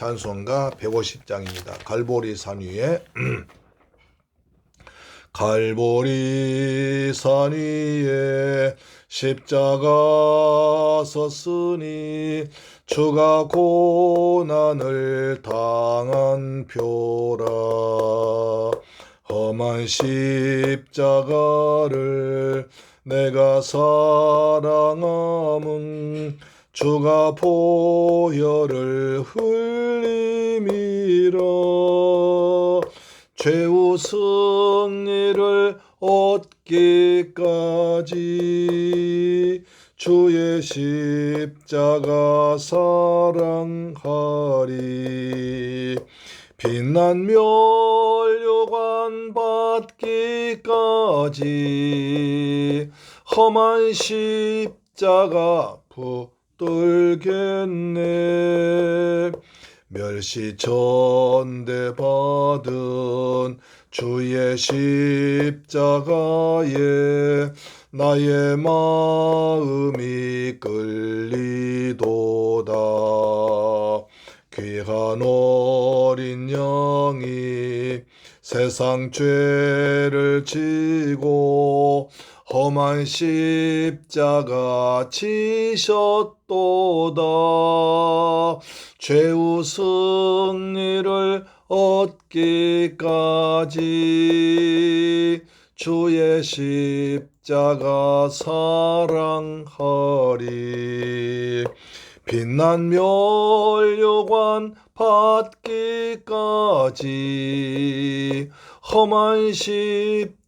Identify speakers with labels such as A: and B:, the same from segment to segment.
A: 찬송가 150장입니다. 갈보리 산 위에 갈보리 산 위에 십자가 섰으니 주가 고난을 당한 표라 험한 십자가를 내가 사랑함은 주가 보혈을 흘림이라 죄우 승리를 얻기까지 주의 십자가 사랑하리. 빛난 멸류관 받기까지 험한 십자가 붙 들겠네. 멸시 전대 받은 주의 십자가에 나의 마음이 끌리도다. 귀한 어린 양이 세상 죄를 지고 험한 십자가 지셨도다. 죄우 승리를 얻기까지 주의 십자가 사랑하리. 빛난 멸류관 받기까지 험한 십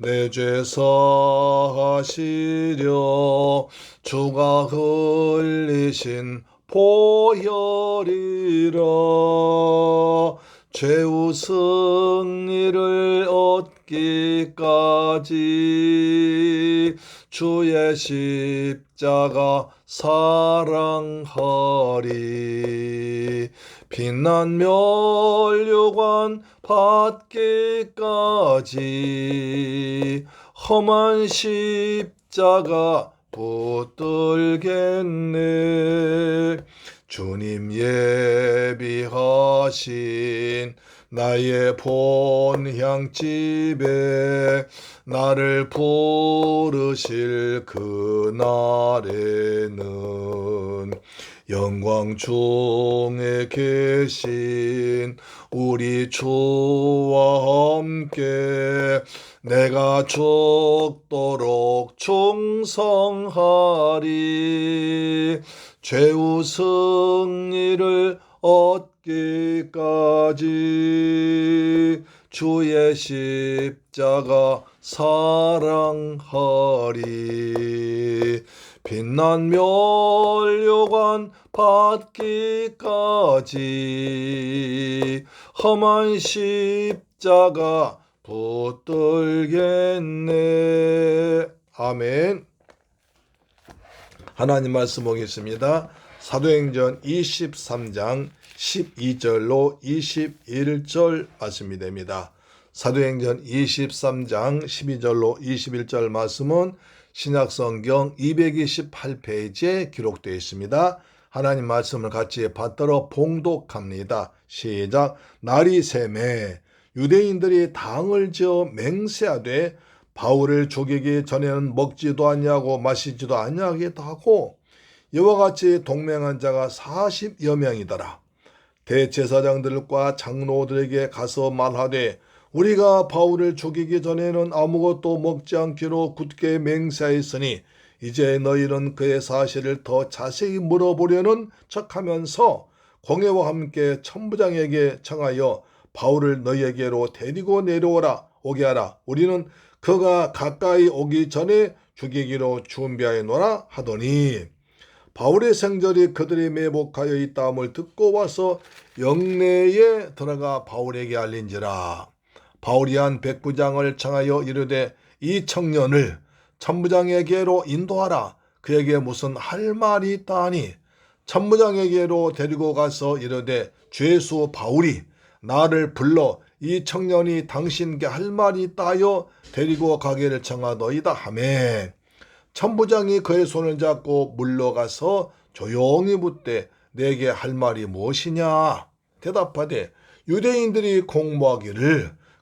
A: 내 죄 사하시려 주가 흘리신 보혈이라 죄우 승리를 얻기까지 주의 십자가 사랑하리. 빛난 멸류관 받기까지 험한 십자가 붙들겠네 주님 예비하신 나의 본향집에 나를 부르실 그날에는 영광 중에 계신 우리 주와 함께 내가 죽도록 충성하리. 죄우 승리를 얻기까지 주의 십자가 사랑하리 빛난 멸류관 받기까지 험한 십자가 붙들겠네 아멘 하나님 말씀 보겠습니다. 사도행전 23장 12절로 21절 말씀이 됩니다. 사도행전 23장 12절로 21절 말씀은 신약성경 228페이지에 기록되어 있습니다. 하나님 말씀을 같이 받들어 봉독합니다. 시작. 날이 샘에 유대인들이 당을 지어 맹세하되 바울을 죽이기 전에는 먹지도 않냐고 마시지도 않냐기도 하고 이와 같이 동맹한 자가 40여 명이더라. 대제사장들과 장로들에게 가서 말하되 우리가 바울을 죽이기 전에는 아무것도 먹지 않기로 굳게 맹세하였으니 이제 너희는 그의 사실을 더 자세히 물어보려는 척하면서 공회와 함께 천부장에게 청하여 바울을 너희에게로 데리고 내려오라 오게 하라. 우리는 그가 가까이 오기 전에 죽이기로 준비하여 노라 하더니 바울의 생절이 그들이 매복하여 있다함을 듣고 와서 영내에 들어가 바울에게 알린지라 바울이 한 백부장을 청하여 이르되 이 청년을 천부장에게로 인도하라. 그에게 무슨 할 말이 있다 하니? 천부장에게로 데리고 가서 이르되 죄수 바울이 나를 불러 이 청년이 당신께 할 말이 있다 하여 데리고 가기를 청하더이다 하매 천부장이 그의 손을 잡고 물러가서 조용히 묻되 내게 할 말이 무엇이냐? 대답하되 유대인들이 공모하기를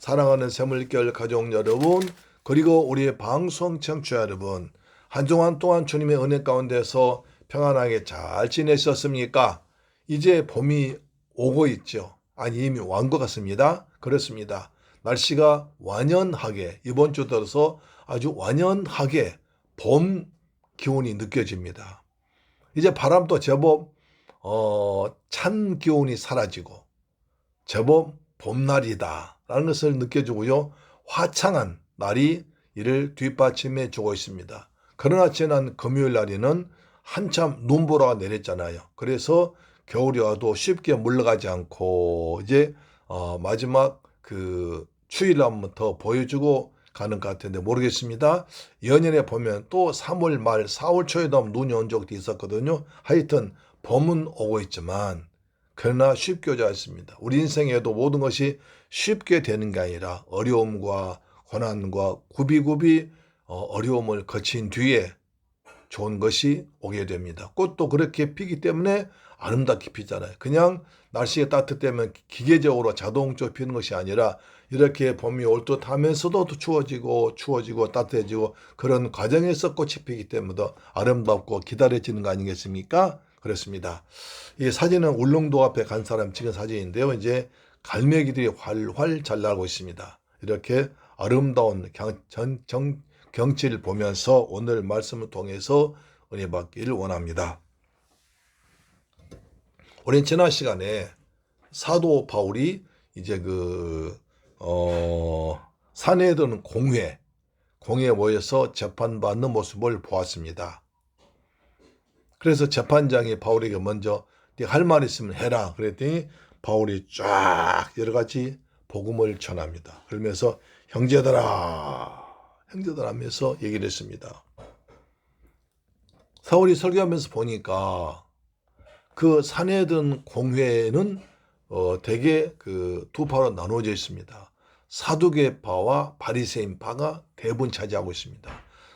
A: 사랑하는 새물결 가족 여러분 그리고 우리 방송 청취자 여러분 한 주간 동안 주님의 은혜 가운데서 평안하게 잘 지내셨습니까? 이제 봄이 오고 있죠. 아니 이미 완 것 같습니다. 그렇습니다. 날씨가 완연하게 이번 주 들어서 아주 완연하게 봄 기온이 느껴집니다. 이제 바람도 제법 어, 찬 기온이 사라지고 제법 봄날이다 라는 것을 느껴주고요. 화창한 날이 이를 뒷받침해 주고 있습니다. 그러나 지난 금요일 날에는 한참 눈보라가 내렸잖아요. 그래서 겨울이 와도 쉽게 물러가지 않고 이제 어, 마지막 그 추위를 한번 더 보여주고 가는 것 같은데 모르겠습니다. 연년에 보면 또 3월 말 4월 초에도 눈이 온 적도 있었거든요. 하여튼 봄은 오고 있지만 그러나 쉽게 오지 않습니다. 우리 인생에도 모든 것이 쉽게 되는 게 아니라 어려움과 고난과 구비구비 어, 어려움을 거친 뒤에 좋은 것이 오게 됩니다. 꽃도 그렇게 피기 때문에 아름답게 피잖아요. 그냥 날씨가 따뜻하면 기계적으로 자동적으로 피는 것이 아니라 이렇게 봄이 올 듯 하면서도 또 추워지고 추워지고 따뜻해지고 그런 과정에서 꽃이 피기 때문에 더 아름답고 기다려지는 거 아니겠습니까? 그렇습니다. 이 사진은 울릉도 앞에 간 사람 찍은 사진인데요. 이제 갈매기들이 활활 잘 날고 있습니다. 이렇게 아름다운 경, 전, 정, 경치를 보면서 오늘 말씀을 통해서 은혜 받기를 원합니다. 우린 지난 시간에 사도 바울이 이제 그, 어, 산에 드는 공회, 공회에 모여서 재판받는 모습을 보았습니다. 그래서 재판장이 바울에게 먼저 할말 있으면 해라. 그랬더니 바울이 쫙 여러 가지 복음을 전합니다. 그러면서 형제들아, 형제들 하면서 얘기를 했습니다. 사울이 설교하면서 보니까 그 산에 든 공회는 어, 대개 그 두 파로 나누어져 있습니다. 사두개 파와 바리새인 파가 대부분 차지하고 있습니다.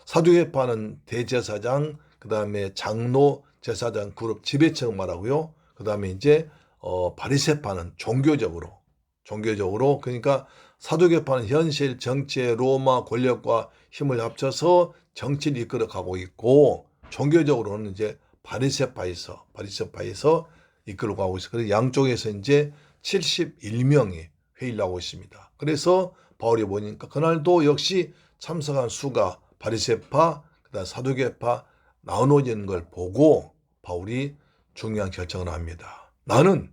A: 사두개파는 대제사장, 그 다음에 장로, 제사장 그룹 지배층 말하고요. 그 다음에 이제 어, 바리새파는 종교적으로, 종교적으로 그러니까 사두개파는 현실 정치의 로마 권력과 힘을 합쳐서 정치를 이끌어 가고 있고 종교적으로는 이제 바리새파에서 바리새파에서 이끌어 가고 있어. 그래서 양쪽에서 이제 71명이 회의를 하고 있습니다. 그래서 바울이 보니까 그날도 역시 참석한 수가 바리새파, 그다음 사두개파 나누어지는 걸 보고 바울이 중요한 결정을 합니다. 나는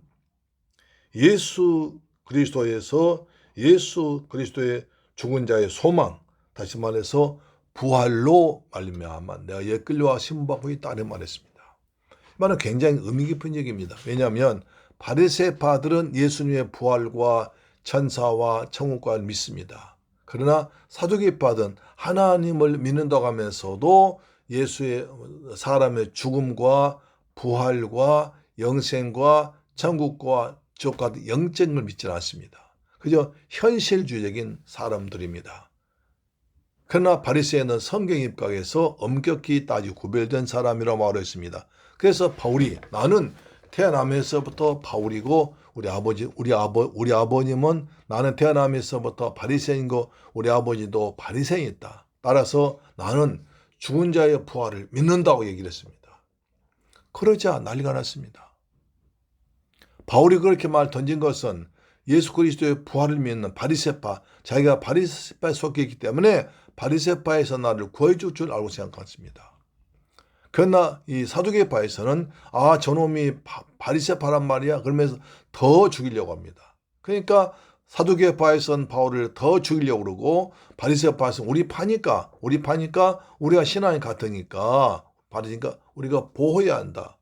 A: 예수 그리스도에서 예수 그리스도의 죽은 자의 소망, 다시 말해서 부활로 말미암아 내가 옛 끌려와 신부받고 있다 는 말했습니다. 이 말은 굉장히 의미 깊은 얘기입니다. 왜냐하면 바리새파들은 예수님의 부활과 천사와 천국과를 믿습니다. 그러나 사두개파든 하나님을 믿는다고 하면서도 예수의 사람의 죽음과 부활과 영생과 천국과 지옥과 영적을 믿지는 않습니다. 그저 현실주의적인 사람들입니다. 그러나 바리새인은 성경 입각에서 엄격히 따지고 구별된 사람이라고 말했습니다. 그래서 바울이 나는 태어나면서부터 바울이고 우리 아버지 우리 아버 우리 아버님은 나는 태어나면서부터 바리새인고 우리 아버지도 바리새인이다. 따라서 나는 죽은 자의 부활을 믿는다고 얘기를 했습니다. 그러자 난리가 났습니다. 바울이 그렇게 말 던진 것은 예수 그리스도의 부활을 믿는 바리새파, 자기가 바리새파에 속해 있기 때문에 바리새파에서 나를 구해줄 줄 알고 생각했습니다. 그러나 이 사두개파에서는 아 저놈이 바리새파란 말이야 그러면서 더 죽이려고 합니다. 그러니까 사두개파에서는 바울을 더 죽이려고 그러고 바리새파에서는 우리 파니까 우리 파니까 우리가 신앙이 같으니까 바리니까 우리가 보호해야 한다.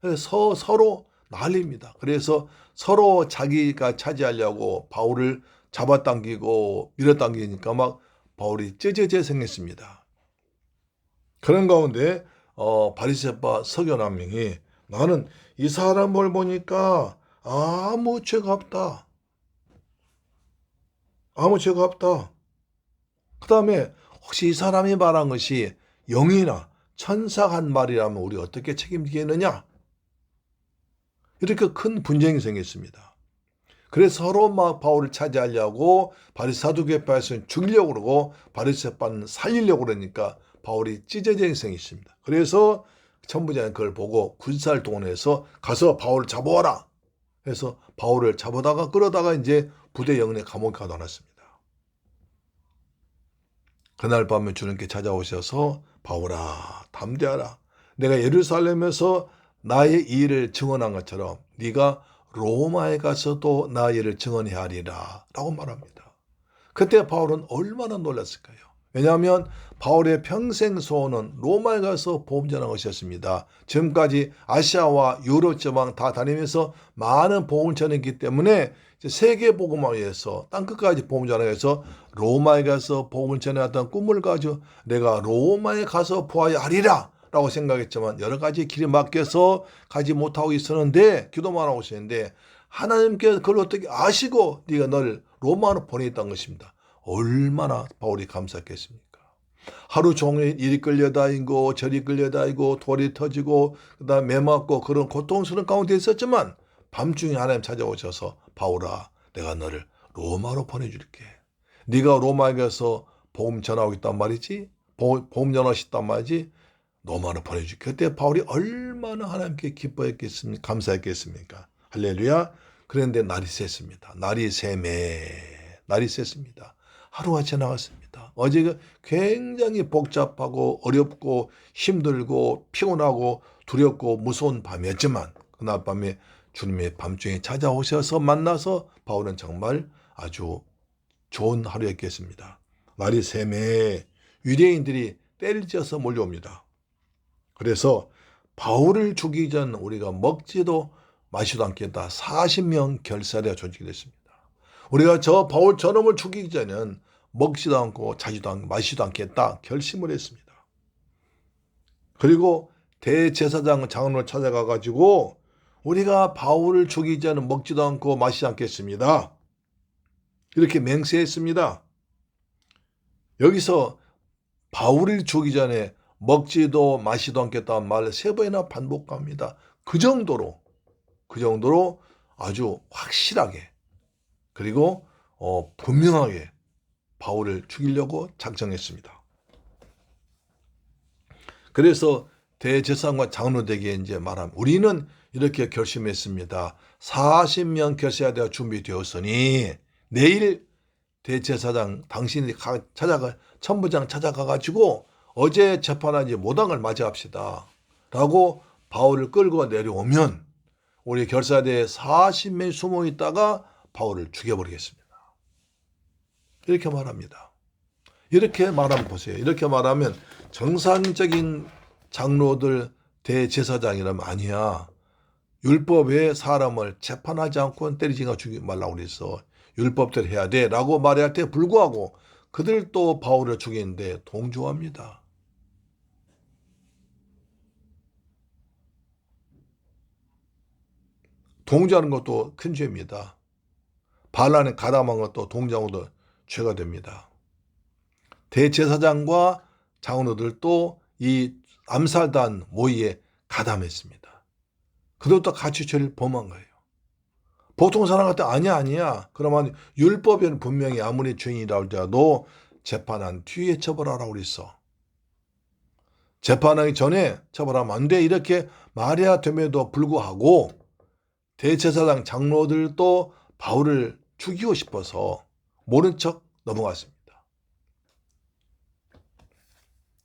A: 그래서 서로 난립니다. 그래서 서로 자기가 차지하려고 바울을 잡아당기고 밀어당기니까 막 바울이 째째째 생겼습니다. 그런 가운데 어, 바리새파 서견 한 명이 나는 이 사람을 보니까 아무 죄가 없다. 아무 죄가 없다. 그 다음에 혹시 이 사람이 말한 것이 영이나 천사가 한 말이라면 우리 어떻게 책임지겠느냐? 이렇게 큰 분쟁이 생겼습니다. 그래서 서로 막 바울을 차지하려고 바리사두개파에서는 죽이려고 그러고 바리새파는 살리려고 그러니까 바울이 찢어진 생겼습니다. 그래서 천부장이 그걸 보고 군사를 동원해서 가서 바울을 잡아와라. 그래서 바울을 잡아다가 끌어다가 이제 부대 영내 감옥에 가둬놨습니다. 그날 밤에 주님께 찾아오셔서 바울아 담대하라. 내가 예루살렘에서 나의 일을 증언한 것처럼 네가 로마에 가서도 나의 일을 증언해야 하리라 라고 말합니다. 그때 바울은 얼마나 놀랐을까요? 왜냐하면 바울의 평생 소원은 로마에 가서 복음 전하는 것이었습니다. 지금까지 아시아와 유럽 지방 다 다니면서 많은 복음을 전했기 때문에 세계 복음을 위해서 땅 끝까지 복음 전하기 위해서 로마에 가서 복음을 전해왔던 꿈을 가지고 내가 로마에 가서 보아야 하리라 라고 생각했지만 여러 가지 길이 막혀서 가지 못하고 있었는데 기도만 하고 있었는데 하나님께서 그걸 어떻게 아시고 네가 너를 로마로 보내있다는 것입니다. 얼마나 바울이 감사했겠습니까? 하루 종일 이리 끌려다니고 저리 끌려다니고 돌이 터지고 그다음 매 맞고 그런 고통스러운 가운데 있었지만 밤중에 하나님 찾아오셔서 바울아 내가 너를 로마로 보내줄게. 네가 로마에 가서 복음 전하고 있단 말이지. 복음 전하셨단 말이지. 로마로 보내줄게. 그때 바울이 얼마나 하나님께 기뻐했겠습니까? 감사했겠습니까? 할렐루야. 그런데 날이 샜습니다. 날이 새매. 날이 샜습니다. 하루가 지나갔습니다. 어제가 굉장히 복잡하고 어렵고 힘들고 피곤하고 두렵고 무서운 밤이었지만 그날 밤에 주님의 밤중에 찾아오셔서 만나서 바울은 정말 아주 좋은 하루였겠습니다. 날이 새매 유대인들이 때리져서 몰려옵니다. 그래서 바울을 죽이기 전 우리가 먹지도 마시도 않겠다. 40명 결사대가 조직이 됐습니다. 우리가 저 바울 저놈을 죽이기 전에는 먹지도 않고 자지도 않고 마시도 않겠다 결심을 했습니다. 그리고 대제사장 장로를 찾아가 가지고 우리가 바울을 죽이기 전에 먹지도 않고 마시지 않겠습니다. 이렇게 맹세했습니다. 여기서 바울을 죽이기 전에 먹지도 마시도 않겠다는 말을 세 번이나 반복합니다. 그 정도로 그 정도로 아주 확실하게 그리고 어, 분명하게 바울을 죽이려고 작정했습니다. 그래서 대제사장과 장로에게 이제 말함 우리는 이렇게 결심했습니다. 40명 결세하되어 준비되었으니 내일 대제사장 당신이 찾아가 천부장 찾아가 가지고 어제 재판한 지 모당을 맞이합시다. 라고 바울을 끌고 내려오면 우리 결사대에 40명이 숨어 있다가 바울을 죽여버리겠습니다. 이렇게 말합니다. 이렇게 말하면 보세요. 이렇게 말하면 정상적인 장로들 대제사장이라면 아니야. 율법에 사람을 재판하지 않고 때리지가 죽이지 말라고 그랬어. 율법대로 해야 돼. 라고 말할 때 불구하고 그들도 바울을 죽이는데 동조합니다. 동조하는 것도 큰 죄입니다. 반란에 가담한 것도 동조하고도 죄가 됩니다. 대제사장과 장로들도 이 암살단 모의에 가담했습니다. 그들도 같이 죄를 범한 거예요. 보통 사람 같아 아니야 아니야. 그러면 율법에는 분명히 아무리 죄인이라 할지라도 재판한 뒤에 처벌하라고 그랬어. 재판하기 전에 처벌하면 안 돼. 이렇게 말해야 됨에도 불구하고 대제사장 장로들도 바울을 죽이고 싶어서 모른 척 넘어갔습니다.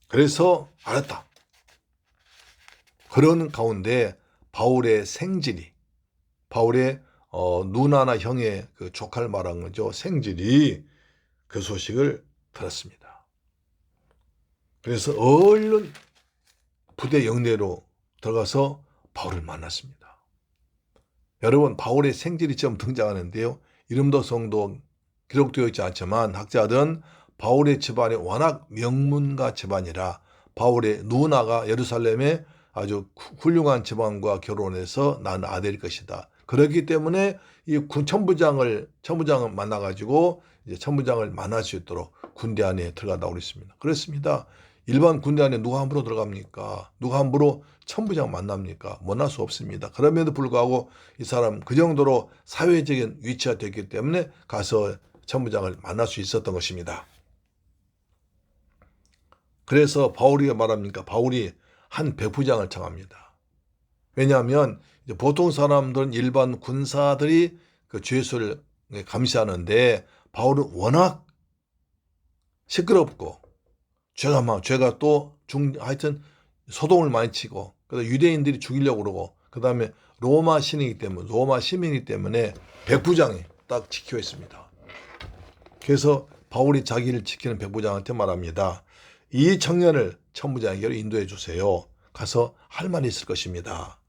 A: 그래서 알았다. 그런 가운데 바울의 생질이 바울의 어, 누나나 형의 그 조카를 말한 거죠. 생질이 그 소식을 들었습니다. 그래서 얼른 부대 영내로 들어가서 바울을 만났습니다. 여러분 바울의 생질이 처음 등장하는데요. 이름도 성도 기록되어 있지 않지만 학자들은 바울의 집안이 워낙 명문가 집안이라 바울의 누나가 예루살렘에 아주 훌륭한 집안과 결혼해서 난 아들일 것이다. 그렇기 때문에 이 군 천부장을 천부장을 만나 가지고 이제 천부장을 만날 수 있도록 군대 안에 들어간다고 그랬습니다. 그렇습니다. 일반 군대 안에 누가 함부로 들어갑니까? 누가 함부로 천부장 만납니까? 만날 수 없습니다. 그럼에도 불구하고 이 사람 그 정도로 사회적인 위치가 됐기 때문에 가서 천부장을 만날 수 있었던 것입니다. 그래서 바울이 말합니까? 바울이 한 백부장을 청합니다. 왜냐하면 보통 사람들은 일반 군사들이 그 죄수를 감시하는데 바울은 워낙 시끄럽고 죄가 막 죄가 또 중 하여튼 소동을 많이 치고 그다 유대인들이 죽이려고 그러고 그 다음에 로마 신이기 때문에 로마 시민이기 때문에 백부장이 딱 지켜 있습니다. 그래서 바울이 자기를 지키는 백부장한테 말합니다. 이 청년을 천부장에게로 인도해 주세요. 가서 할 말이 있을 것입니다.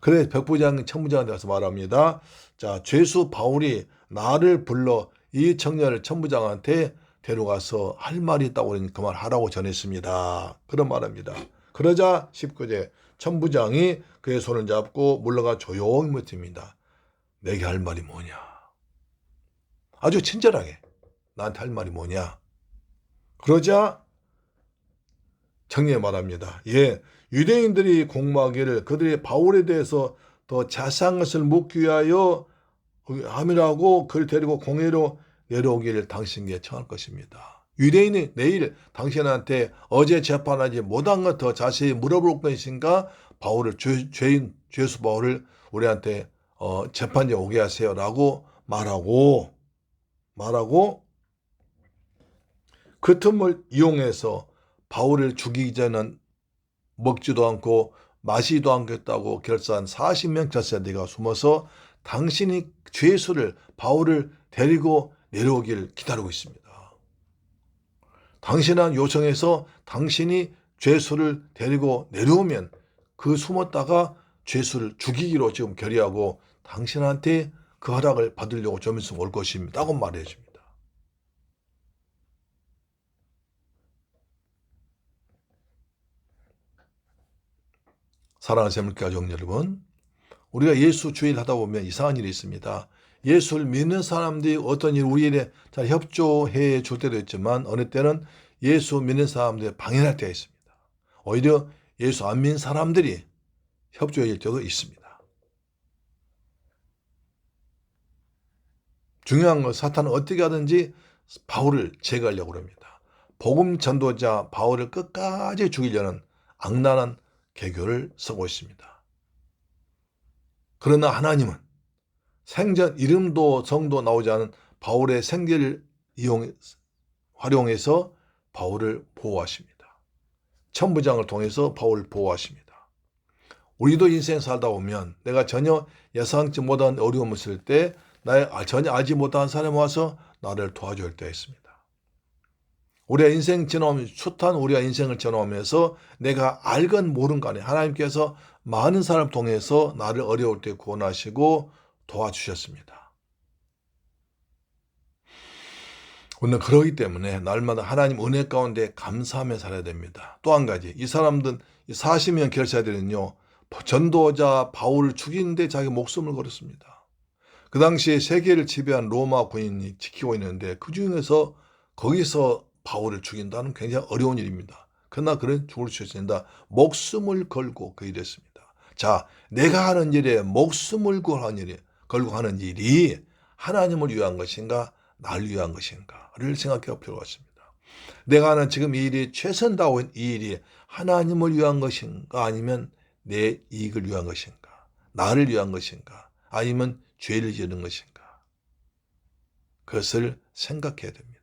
A: 그래 백부장 천부장한테 가서 말합니다. 자 죄수 바울이 나를 불러 이 청년을 천부장한테 데려가서 할 말이 있다고 그러니 그말 하라고 전했습니다. 그런 말합니다. 그러자 19제 천부장이 그의 손을 잡고 물러가 조용히 묻습니다. 내게 할 말이 뭐냐? 아주 친절하게 나한테 할 말이 뭐냐? 그러자 정리해 말합니다. 예, 유대인들이 공모하기를 그들이 바울에 대해서 더 자세한 것을 묻기 위하여 함이라고 그를 데리고 공회로 내려오기를 당신에게 청할 것입니다. 유대인이 내일 당신한테 어제 재판하지 못한 것 더 자세히 물어볼 것인가 바울을 죄, 죄인 죄수 바울을 우리한테 어, 재판에 오게 하세요라고 말하고 말하고 그 틈을 이용해서 바울을 전은 먹지도 않고 마시지도 않겠다고 결사한 40명 자세대가 숨어서 당신이 죄수를 바울을 데리고 내려오길 기다리고 있습니다. 당신한 요청해서 당신이 죄수를 데리고 내려오면 그 숨었다가 죄수를 죽이기로 지금 결의하고 당신한테 그 허락을 받으려고 좀 있으면 올 것입니다. 라고 말해 줍니다. 사랑하는 세물가 정 여러분, 우리가 예수 주일 하다 보면 이상한 일이 있습니다. 예수를 믿는 사람들이 어떤 일 우리 일에 잘 협조해 줄 때도 있지만 어느 때는 예수 믿는 사람들이 방해할 때가 있습니다. 오히려 예수 안 믿는 사람들이 협조해 줄 때도 있습니다. 중요한 건 사탄은 어떻게 하든지 바울을 제거하려고 합니다. 복음 전도자 바울을 끝까지 죽이려는 악랄한 개교를 쓰고 있습니다. 그러나 하나님은 생전 이름도 성도 나오지 않은 바울의 생계를 이용 활용해서 바울을 보호하십니다. 천부장을 통해서 바울을 보호하십니다. 우리도 인생 살다 보면 내가 전혀 예상치 못한 어려움을 있을 때 나의 전혀 알지 못한 사람이 와서 나를 도와줄 때가 있습니다. 우리가 인생 지나오면 숱한 우리가 인생을 지나오면서 내가 알건 모른 간에 하나님께서 많은 사람 통해서 나를 어려울 때 구원하시고 도와주셨습니다. 우리는 그러기 때문에 날마다 하나님 은혜 가운데 감사하며 살아야 됩니다. 또 한 가지 이 사람들 40명 결사들은요 전도자 바울을 죽이는데 자기 목숨을 걸었습니다. 그 당시에 세계를 지배한 로마 군인이 지키고 있는데 그 중에서 거기서 바울을 죽인다는 굉장히 어려운 일입니다. 그러나 그는 죽을 수 있습니다. 목숨을 걸고 그 일을 했습니다. 자, 내가 하는 일에 목숨을 걸고 일이, 걸고 하는 일이 하나님을 위한 것인가, 나를 위한 것인가를 생각해 볼 필요가 있습니다. 내가 하는 지금 이 일이 최선다고 이 일이 하나님을 위한 것인가, 아니면 내 이익을 위한 것인가, 나를 위한 것인가, 아니면 죄를 지는 것인가. 그것을 생각해야 됩니다.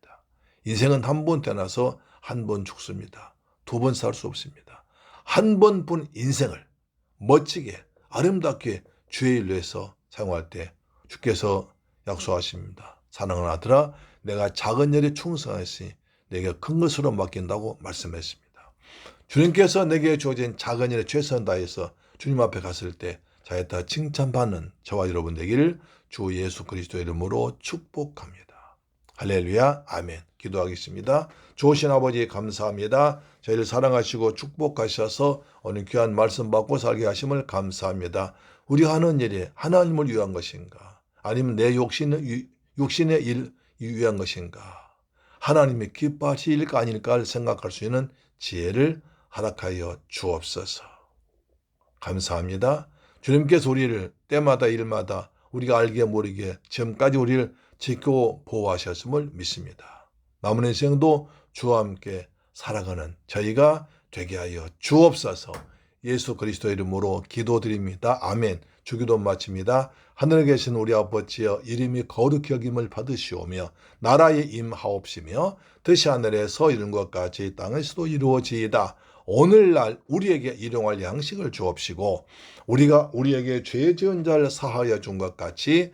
A: 인생은 한 번 태어나서 한 번 죽습니다. 두 번 살 수 없습니다. 한 번뿐 인생을 멋지게 아름답게 주의 일로 해서 사용할 때 주께서 약속하십니다. 사랑하는 아들아 내가 작은 일에 충성했으니 내게 큰 것으로 맡긴다고 말씀했습니다. 주님께서 내게 주어진 작은 일에 최선 다해서 주님 앞에 갔을 때 자기다 칭찬받는 저와 여러분 되기를 주 예수 그리스도 이름으로 축복합니다. 할렐루야 아멘 기도하겠습니다. 좋으신 아버지 감사합니다. 저희를 사랑하시고 축복하셔서 오늘 귀한 말씀 받고 살게 하심을 감사합니다. 우리가 하는 일이 하나님을 위한 것인가 아니면 내 욕심의, 욕심의 일 위한 것인가 하나님이 기뻐하실까 아닐까를 생각할 수 있는 지혜를 허락하여 주옵소서. 감사합니다. 주님께서 우리를 때마다 일마다 우리가 알게 모르게 지금까지 우리를 지키고 보호하셨음을 믿습니다. 남은 인생도 주와 함께 살아가는 저희가 되게 하여 주옵소서. 예수 그리스도 이름으로 기도드립니다. 아멘. 주기도 마칩니다. 하늘에 계신 우리 아버지여 이름이 거룩히 여김을 받으시오며 나라의 임하옵시며 뜻이 하늘에서 이룬 것 같이 땅에서도 이루어지이다. 오늘날 우리에게 일용할 양식을 주옵시고 우리가 우리에게 죄 지은 자를 사하여 준 것 같이